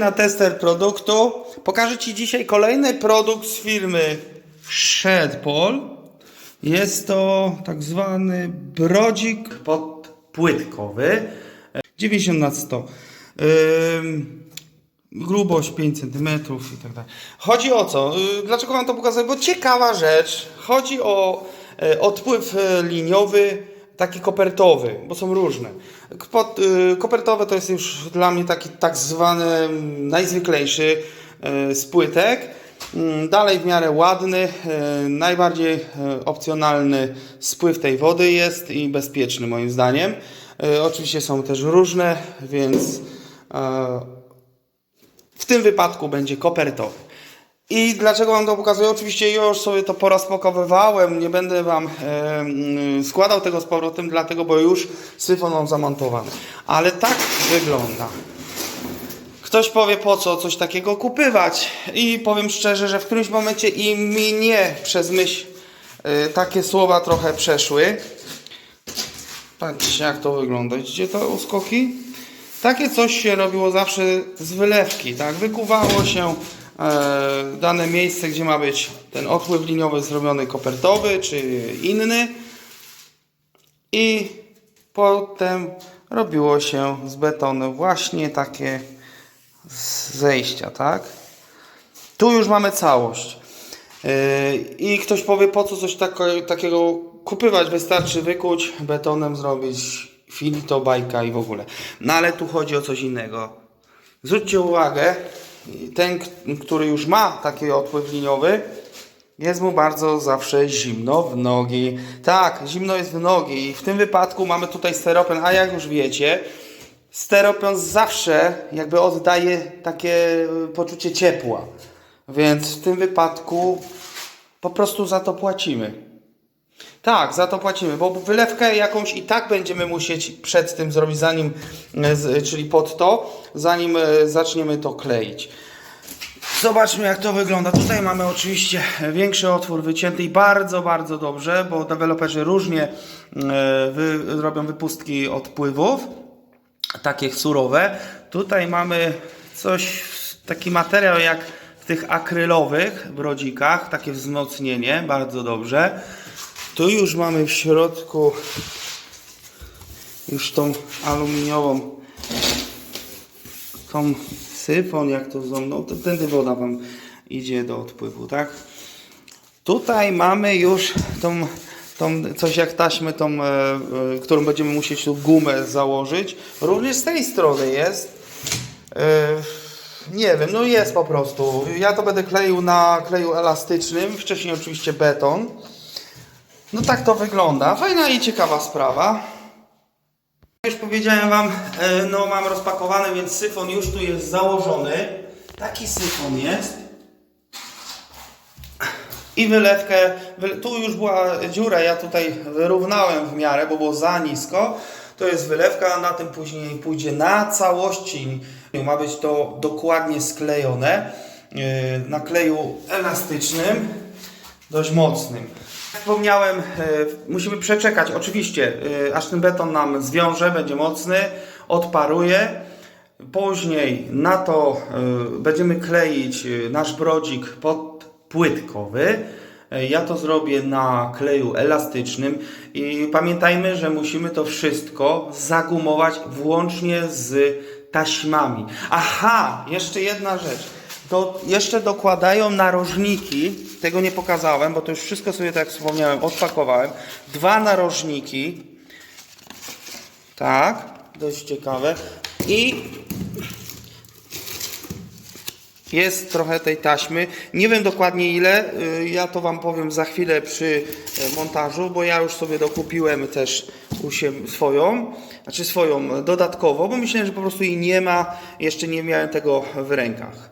na tester produktu. Pokażę Ci dzisiaj kolejny produkt z firmy Shedpol. Jest to tak zwany brodzik podpłytkowy. 90 na 100. Ym, grubość 5 cm i tak dalej. Chodzi o co? Yy, Dlaczego Wam to pokazuję? Bo ciekawa rzecz. Chodzi o e, odpływ e, liniowy, taki kopertowy, bo są różne. Y, kopertowe to jest już dla mnie taki tak zwany najzwyklejszy e, z płytek. Mm, Dalej w miarę ładny, e, najbardziej opcjonalny spływ tej wody jest i bezpieczny moim zdaniem. Oczywiście są też różne, więc e, w tym wypadku będzie kopertowy. I dlaczego Wam to pokazuję? Oczywiście już sobie to porozpakowywałem, nie będę Wam e, składał tego z powrotem, dlatego, bo już syfon mam zamontowany. Ale tak wygląda. Ktoś powie, po co coś takiego kupywać? I powiem szczerze, że w którymś momencie i mnie przez myśl e, takie słowa trochę przeszły. Patrzcie jak to wygląda. Widzicie to uskoki? Takie coś się robiło zawsze z wylewki, tak? Wykuwało się dane miejsce, gdzie ma być ten odpływ liniowy zrobiony kopertowy czy inny i potem robiło się z betonu właśnie takie zejścia, tak? Tu już mamy całość. Yy, I ktoś powie, po co coś takiego kupywać, wystarczy wykuć, betonem zrobić finito, bajka i w ogóle. No ale tu chodzi o coś innego. Zwróćcie uwagę, ten, który już ma taki odpływ liniowy, jest mu bardzo zawsze zimno w nogi. Tak, zimno jest w nogi i w tym wypadku mamy tutaj steropen, a jak już wiecie, steropen zawsze jakby oddaje takie y, poczucie ciepła. Więc w tym wypadku po prostu za to płacimy. Tak, za to płacimy, bo wylewkę jakąś i tak będziemy musieć przed tym zrobić, zanim, e, czyli pod to, zanim e, zaczniemy to kleić. Zobaczmy jak to wygląda. Tutaj mamy oczywiście większy otwór wycięty i bardzo, bardzo dobrze, bo deweloperzy różnie e, wy, robią wypustki odpływów, takie surowe. Tutaj mamy coś, taki materiał jak w tych akrylowych brodzikach, takie wzmocnienie, bardzo dobrze. Tu już mamy w środku już tą aluminiową tą syfon, jak to zą, no to tędy woda Wam idzie do odpływu, tak? Tutaj mamy już tą, tą coś jak taśmę, tą, e, e, którą będziemy musieć tu gumę założyć. Również z tej strony jest. E, nie wiem, no jest po prostu. Ja to będę kleił na kleju elastycznym, wcześniej oczywiście beton. No tak to wygląda. Fajna i ciekawa sprawa. Już powiedziałem Wam, e, no mam rozpakowany, więc syfon już tu jest założony. Taki syfon jest. I wylewkę, wy- tu już była dziura, ja tutaj wyrównałem w miarę, bo było za nisko. To jest wylewka, na tym później pójdzie na całości. Ma być to dokładnie sklejone e, na kleju elastycznym, dość mocnym. Wspomniałem, e, musimy przeczekać oczywiście, aż ten beton nam zwiąże, będzie mocny, odparuje. Później na to e, będziemy kleić e, nasz brodzik podpłytkowy. Ja to zrobię na kleju elastycznym i pamiętajmy, że musimy to wszystko zagumować włącznie z taśmami. Aha, jeszcze jedna rzecz. To jeszcze dokładają narożniki, tego nie pokazałem, bo to już wszystko sobie, tak jak wspomniałem, odpakowałem. Dwa narożniki. Tak, dość ciekawe. I jest trochę tej taśmy. Nie wiem dokładnie ile. y, Ja to Wam powiem za chwilę przy e, montażu, bo ja już sobie dokupiłem też swoją, znaczy swoją dodatkowo, bo myślałem, że po prostu jej nie ma. Jeszcze nie miałem tego w rękach.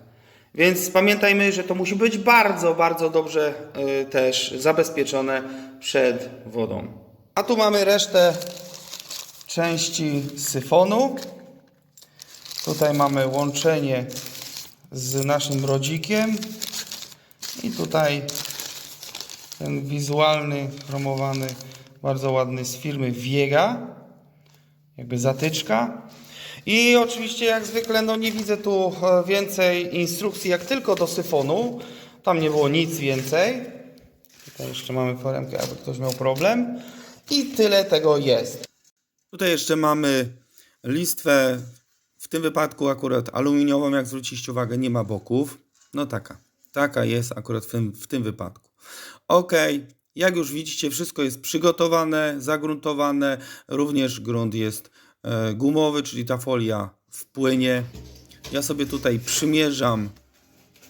Więc pamiętajmy, że to musi być bardzo, bardzo dobrze y, też zabezpieczone przed wodą. A tu mamy resztę części syfonu. Tutaj mamy łączenie z naszym rodzikiem i tutaj ten wizualny, chromowany, bardzo ładny z firmy Viega, jakby zatyczka. I oczywiście jak zwykle no nie widzę tu e, więcej instrukcji jak tylko do syfonu. Tam nie było nic więcej. Tutaj jeszcze mamy foremkę, jakby ktoś miał problem. I tyle tego jest. Tutaj jeszcze mamy listwę, w tym wypadku akurat aluminiową, jak zwróciliście uwagę, nie ma boków. No taka, taka jest akurat w tym, w tym wypadku. Ok, jak już widzicie, wszystko jest przygotowane, zagruntowane, również grunt jest gumowy, czyli ta folia wpłynie. Ja sobie tutaj przymierzam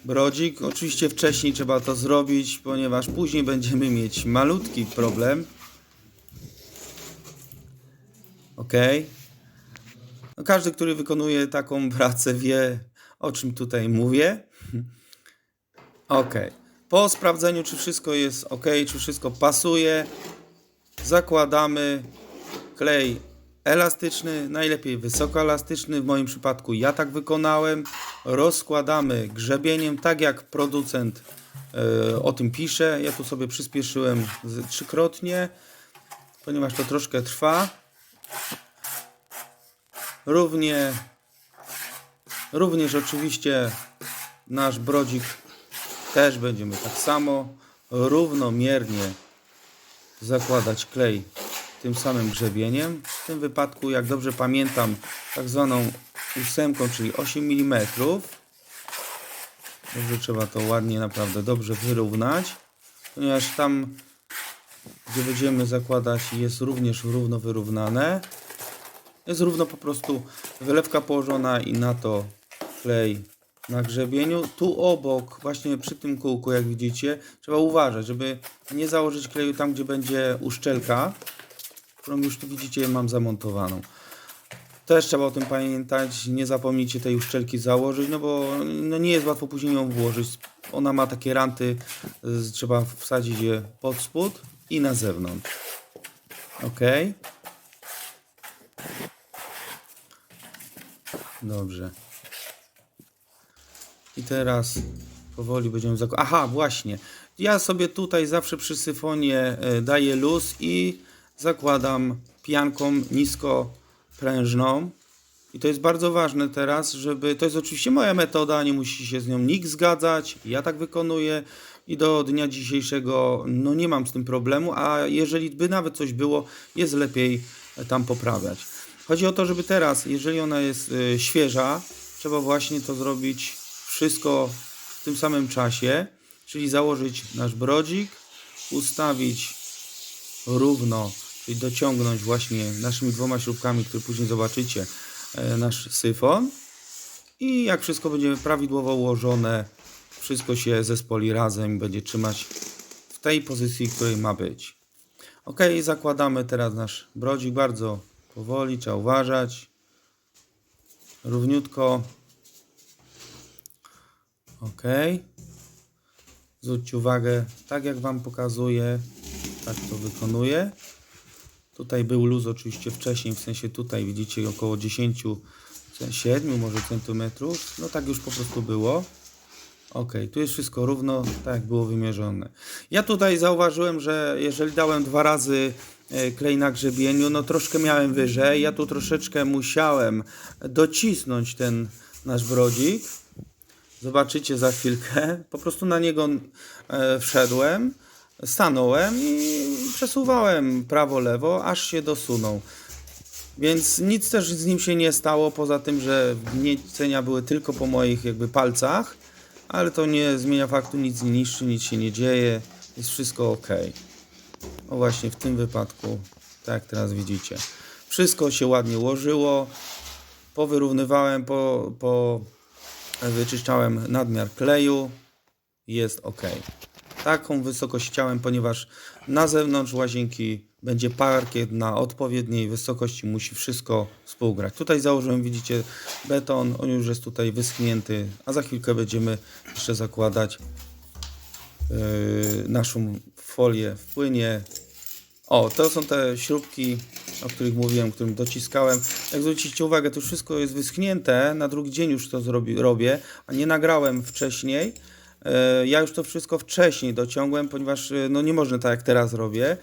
brodzik. Oczywiście wcześniej trzeba to zrobić, ponieważ później będziemy mieć malutki problem. Ok. No każdy, który wykonuje taką pracę, wie o czym tutaj mówię. Ok. Po sprawdzeniu, czy wszystko jest ok, czy wszystko pasuje, zakładamy klej elastyczny, najlepiej wysokoelastyczny. W moim przypadku ja tak wykonałem. Rozkładamy grzebieniem, tak jak producent e, o tym pisze. Ja tu sobie przyspieszyłem trzykrotnie, ponieważ to troszkę trwa. Równie, również oczywiście nasz brodzik też będziemy tak samo równomiernie zakładać klej tym samym grzebieniem. W tym wypadku, jak dobrze pamiętam, tak zwaną ósemką, czyli 8 mm. Dobrze trzeba to ładnie, naprawdę dobrze wyrównać, ponieważ tam, gdzie będziemy zakładać, jest również równo wyrównane. Jest równo po prostu wylewka położona i na to klej na grzebieniu. Tu obok, właśnie przy tym kółku, jak widzicie, trzeba uważać, żeby nie założyć kleju tam, gdzie będzie uszczelka, którą już tu widzicie mam zamontowaną. Też trzeba o tym pamiętać, nie zapomnijcie tej uszczelki założyć, no bo no nie jest łatwo później ją włożyć. Ona ma takie ranty, trzeba wsadzić je pod spód i na zewnątrz. Ok. Dobrze. I teraz powoli będziemy zakładać. Aha, właśnie. Ja sobie tutaj zawsze przy syfonie e, daję luz i zakładam pianką nisko prężną. I to jest bardzo ważne teraz, żeby. To jest oczywiście moja metoda, nie musi się z nią nikt zgadzać. Ja tak wykonuję i do dnia dzisiejszego no nie mam z tym problemu, a jeżeli by nawet coś było, jest lepiej tam poprawiać. Chodzi o to, żeby teraz, jeżeli ona jest e, świeża, trzeba właśnie to zrobić wszystko w tym samym czasie, czyli założyć nasz brodzik, ustawić równo, dociągnąć właśnie naszymi dwoma śrubkami, które później zobaczycie, e, nasz syfon. I jak wszystko będzie prawidłowo ułożone, wszystko się zespoli razem i będzie trzymać w tej pozycji, w której ma być. Ok, zakładamy teraz nasz brodzik bardzo powoli, trzeba uważać. Równiutko. Ok. Zwróćcie uwagę, tak jak Wam pokazuję, tak to wykonuję. Tutaj był luz oczywiście wcześniej, w sensie tutaj widzicie około 10, 7 może centymetrów. No tak już po prostu było. Ok, tu jest wszystko równo, tak jak było wymierzone. Ja tutaj zauważyłem, że jeżeli dałem dwa razy e, klej na grzebieniu, no troszkę miałem wyżej. Ja tu troszeczkę musiałem docisnąć ten nasz brodzik. Zobaczycie za chwilkę. Po prostu na niego e, wszedłem, stanąłem i przesuwałem prawo-lewo, aż się dosunął. Więc nic też z nim się nie stało, poza tym, że gniecenia były tylko po moich jakby palcach, ale to nie zmienia faktu, nic nie niszczy, nic się nie dzieje, jest wszystko ok. O właśnie w tym wypadku, tak teraz widzicie. Wszystko się ładnie ułożyło, powyrównywałem, po, po wyczyszczałem nadmiar kleju, jest ok. Taką wysokość chciałem, ponieważ na zewnątrz łazienki będzie parkiet na odpowiedniej wysokości, musi wszystko współgrać. Tutaj założyłem, widzicie, beton, on już jest tutaj wyschnięty, a za chwilkę będziemy jeszcze zakładać yy, naszą folię w płynie. O, to są te śrubki, o których mówiłem, którym dociskałem. Jak zwrócicie uwagę, to wszystko jest wyschnięte. Na drugi dzień już to zrobi, robię, a nie nagrałem wcześniej. E, Ja już to wszystko wcześniej dociągłem, ponieważ e, no nie można tak jak teraz robię.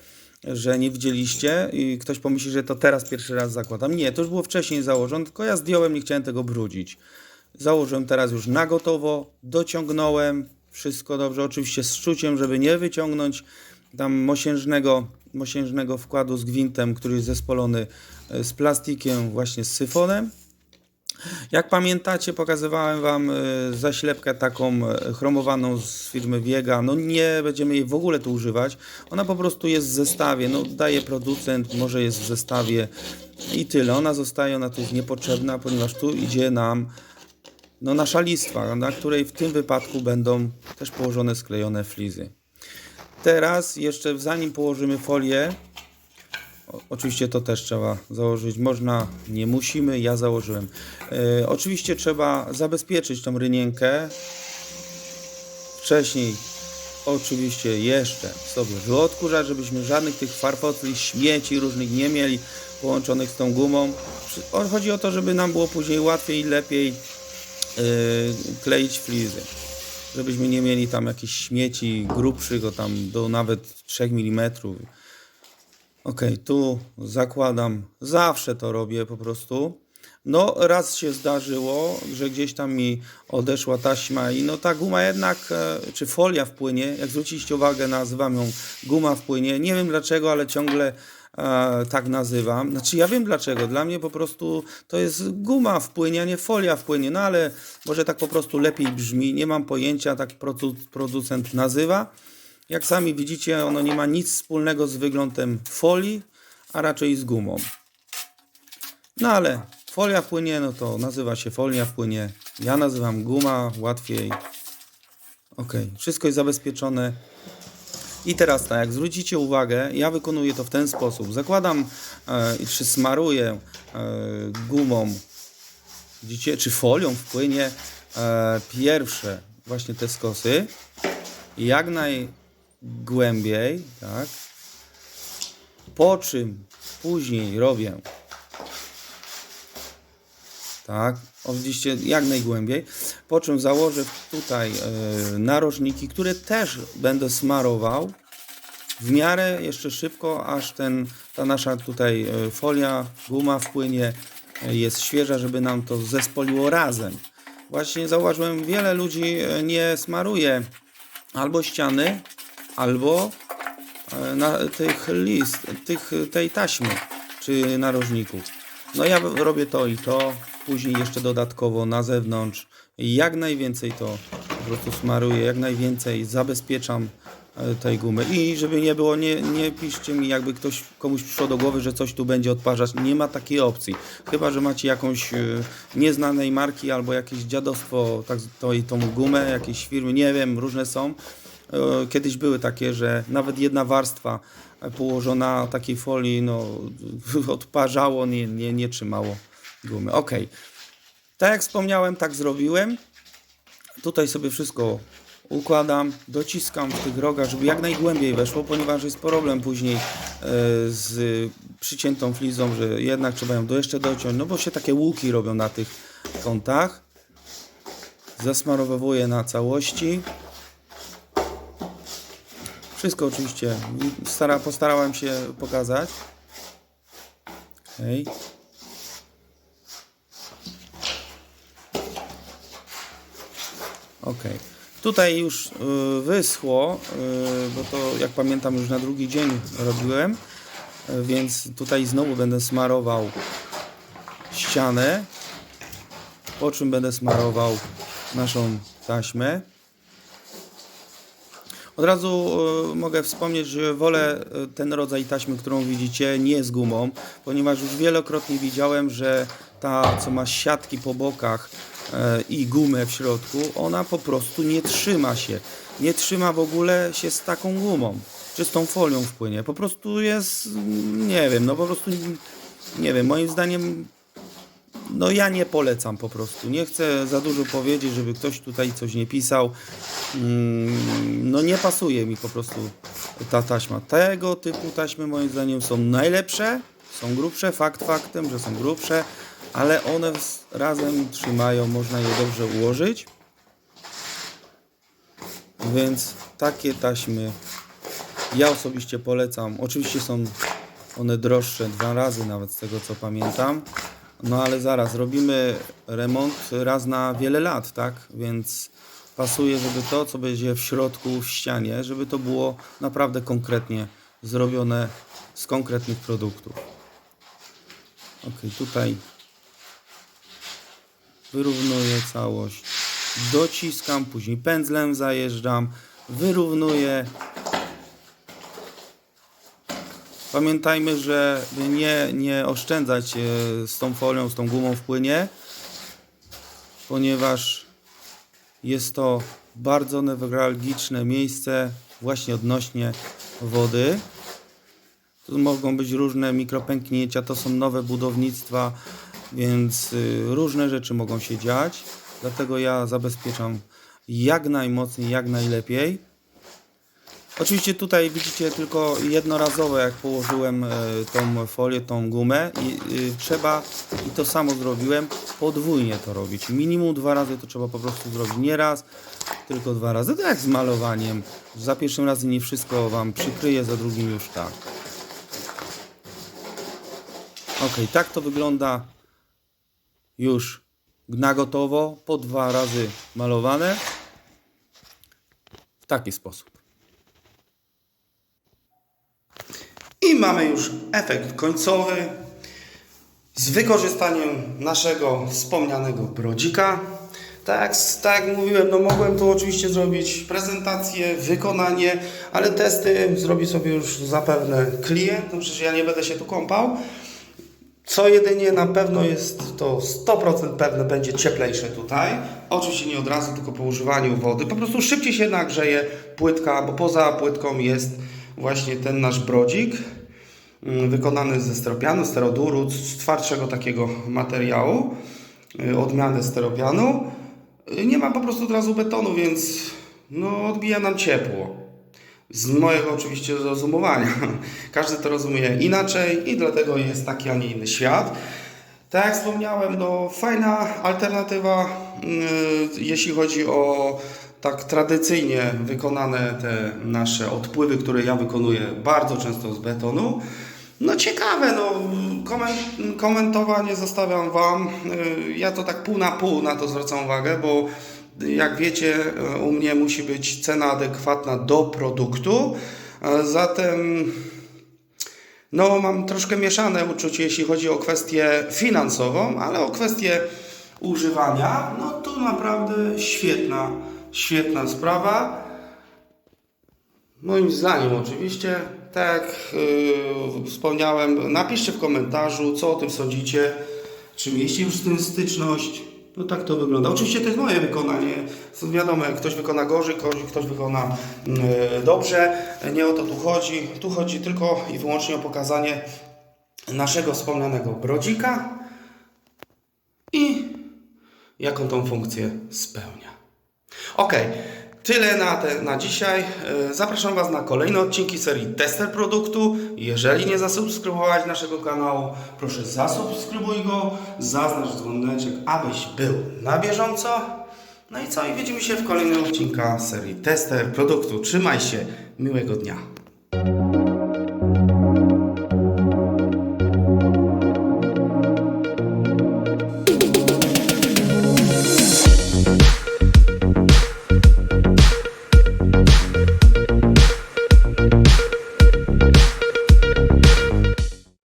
że nie widzieliście i ktoś pomyśli, że to teraz pierwszy raz zakładam. Nie, to już było wcześniej założone, tylko ja zdjąłem, nie chciałem tego brudzić. Założyłem teraz już na gotowo, dociągnąłem, wszystko dobrze, oczywiście z szczuciem, żeby nie wyciągnąć tam mosiężnego, mosiężnego wkładu z gwintem, który jest zespolony e, z plastikiem, właśnie z syfonem. Jak pamiętacie, pokazywałem Wam e, zaślepkę taką e, chromowaną z firmy Wiega. No nie będziemy jej w ogóle tu używać. Ona po prostu jest w zestawie. No daje producent, może jest w zestawie i tyle. Ona zostaje, ona tu jest niepotrzebna, ponieważ tu idzie nam no, nasza listwa, na której w tym wypadku będą też położone sklejone flizy. Teraz jeszcze zanim położymy folię, oczywiście to też trzeba założyć. Można, nie musimy, ja założyłem. E, oczywiście trzeba zabezpieczyć tą rynienkę. Wcześniej oczywiście jeszcze sobie wyodkurzać, żebyśmy żadnych tych farfocli, śmieci różnych nie mieli połączonych z tą gumą. Chodzi o to, żeby nam było później łatwiej i lepiej yy, kleić flizy. Żebyśmy nie mieli tam jakichś śmieci grubszych, o tam do nawet 3 mm. Ok, tu zakładam, zawsze to robię po prostu. No, raz się zdarzyło, że gdzieś tam mi odeszła taśma i no ta guma jednak, e, czy folia wpłynie, jak zwróciliście uwagę, nazywam ją guma wpłynie. Nie wiem dlaczego, ale ciągle e, tak nazywam. Znaczy ja wiem dlaczego, dla mnie po prostu to jest guma wpłynie, a nie folia wpłynie, no ale może tak po prostu lepiej brzmi, nie mam pojęcia, tak produ- producent nazywa. Jak sami widzicie, ono nie ma nic wspólnego z wyglądem folii, a raczej z gumą. No ale folia płynie, no to nazywa się folia płynie. Ja nazywam guma, łatwiej. Ok, wszystko jest zabezpieczone. I teraz tak, jak zwrócicie uwagę, ja wykonuję to w ten sposób. Zakładam, e, czy smaruję e, gumą, widzicie, czy folią wpłynie e, pierwsze właśnie te skosy. Jak najgłębiej, tak. Po czym później robię tak, oczywiście jak najgłębiej. Po czym założę tutaj e, narożniki, które też będę smarował w miarę jeszcze szybko, aż ten, ta nasza tutaj e, folia, guma wpłynie, e, jest świeża, żeby nam to zespoliło razem. Właśnie zauważyłem, wiele ludzi nie smaruje albo ściany, albo e, na tych list, tych, tej taśmy czy narożników. No ja robię to i to, później jeszcze dodatkowo na zewnątrz. Jak najwięcej to po prostu smaruję, jak najwięcej zabezpieczam e, tej gumy. I żeby nie było, nie, nie piszcie mi, jakby ktoś komuś przyszło do głowy, że coś tu będzie odparzać. Nie ma takiej opcji. Chyba, że macie jakąś e, nieznanej marki albo jakieś dziadostwo, tak, to i tą gumę, jakieś firmy, nie wiem, różne są. E, Kiedyś były takie, że nawet jedna warstwa położona takiej folii, no, odparzało, nie, nie, nie trzymało gumy. Ok. Tak jak wspomniałem, tak zrobiłem. Tutaj sobie wszystko układam, dociskam w tych rogach, żeby jak najgłębiej weszło, ponieważ jest problem później e, z przyciętą flizą, że jednak trzeba ją jeszcze dociąć, no bo się takie łuki robią na tych kątach. Zasmarowuję na całości. Wszystko oczywiście stara, postarałem się pokazać. Okay. Ok. Tutaj już y, wyschło, y, bo to jak pamiętam już na drugi dzień robiłem, y, więc tutaj znowu będę smarował ścianę, po czym będę smarował naszą taśmę. Od razu e, mogę wspomnieć, że wolę e, ten rodzaj taśmy, którą widzicie, nie z gumą, ponieważ już wielokrotnie widziałem, że ta, co ma siatki po bokach e, i gumę w środku, ona po prostu nie trzyma się. Nie trzyma w ogóle się z taką gumą, czy z tą folią wpłynie. Po prostu jest, nie wiem, no po prostu, nie wiem, moim zdaniem no ja nie polecam po prostu. Nie chcę za dużo powiedzieć, żeby ktoś tutaj coś nie pisał. Mm, No nie pasuje mi po prostu ta taśma. Tego typu taśmy moim zdaniem są najlepsze, są grubsze, fakt faktem, że są grubsze, ale one razem trzymają, można je dobrze ułożyć. Więc takie taśmy Ja osobiście polecam. Oczywiście są one droższe dwa razy nawet z tego co pamiętam. No ale zaraz, robimy remont raz na wiele lat, tak? Więc pasuje, żeby to, co będzie w środku, w ścianie, żeby to było naprawdę konkretnie zrobione z konkretnych produktów. Ok, tutaj wyrównuję całość, dociskam, później pędzlem zajeżdżam, wyrównuję. Pamiętajmy, że nie, nie oszczędzać e, z tą folią, z tą gumą w płynie, ponieważ jest to bardzo newralgiczne miejsce właśnie odnośnie wody. Tu mogą być różne mikropęknięcia, to są nowe budownictwa, więc y, różne rzeczy mogą się dziać. Dlatego ja zabezpieczam jak najmocniej, jak najlepiej. Oczywiście tutaj widzicie tylko jednorazowo jak położyłem e, tą folię, tą gumę i y, trzeba, i to samo zrobiłem, podwójnie to robić. Minimum dwa razy to trzeba po prostu zrobić. Nie raz, tylko dwa razy. To jak z malowaniem. Za pierwszym razem nie wszystko Wam przykryje, za drugim już tak. Ok, tak to wygląda już na gotowo, po dwa razy malowane. W taki sposób. I mamy już efekt końcowy z wykorzystaniem naszego wspomnianego brodzika. Tak, tak jak mówiłem, no mogłem tu oczywiście zrobić prezentację, wykonanie, ale testy zrobi sobie już zapewne klient, no przecież ja nie będę się tu kąpał. Co jedynie na pewno jest to 100% pewne będzie cieplejsze tutaj. Oczywiście nie od razu, tylko po używaniu wody. Po prostu szybciej się nagrzeje płytka, bo poza płytką jest właśnie ten nasz brodzik wykonany ze steropianu, steroduru, z twardszego takiego materiału, y, odmiany steropianu. Y, Nie ma po prostu od razu betonu, więc no, odbija nam ciepło. Z mojego oczywiście zrozumowania. Każdy to rozumie inaczej i dlatego jest taki, a nie inny świat. Tak jak wspomniałem, no fajna alternatywa, yy, jeśli chodzi o tak tradycyjnie wykonane te nasze odpływy, które ja wykonuję bardzo często z betonu. No ciekawe, no komen- komentowanie zostawiam Wam. Yy, Ja to tak pół na pół na to zwracam uwagę, bo jak wiecie, e, u mnie musi być cena adekwatna do produktu. Zatem no, mam troszkę mieszane uczucie, jeśli chodzi o kwestię finansową, ale o kwestię używania, no to naprawdę świetna, świetna sprawa. Moim zdaniem oczywiście, tak jak yy, wspomniałem, napiszcie w komentarzu, co o tym sądzicie, czy mieliście już z tym styczność. No tak to wygląda. Oczywiście to jest moje wykonanie. To Wiadomo, ktoś wykona gorzej, ktoś- wykona yy, dobrze. Nie o to tu chodzi. Tu chodzi tylko i wyłącznie o pokazanie naszego wspomnianego brodzika i jak on tą funkcję spełnia. Ok, tyle na, te, na dzisiaj. E, Zapraszam Was na kolejne odcinki serii Tester Produktu. Jeżeli nie zasubskrybowałeś naszego kanału, proszę zasubskrybuj go, zaznacz dzwoneczek, abyś był na bieżąco. No i co? I widzimy się w kolejnym odcinku serii Tester Produktu. Trzymaj się, miłego dnia.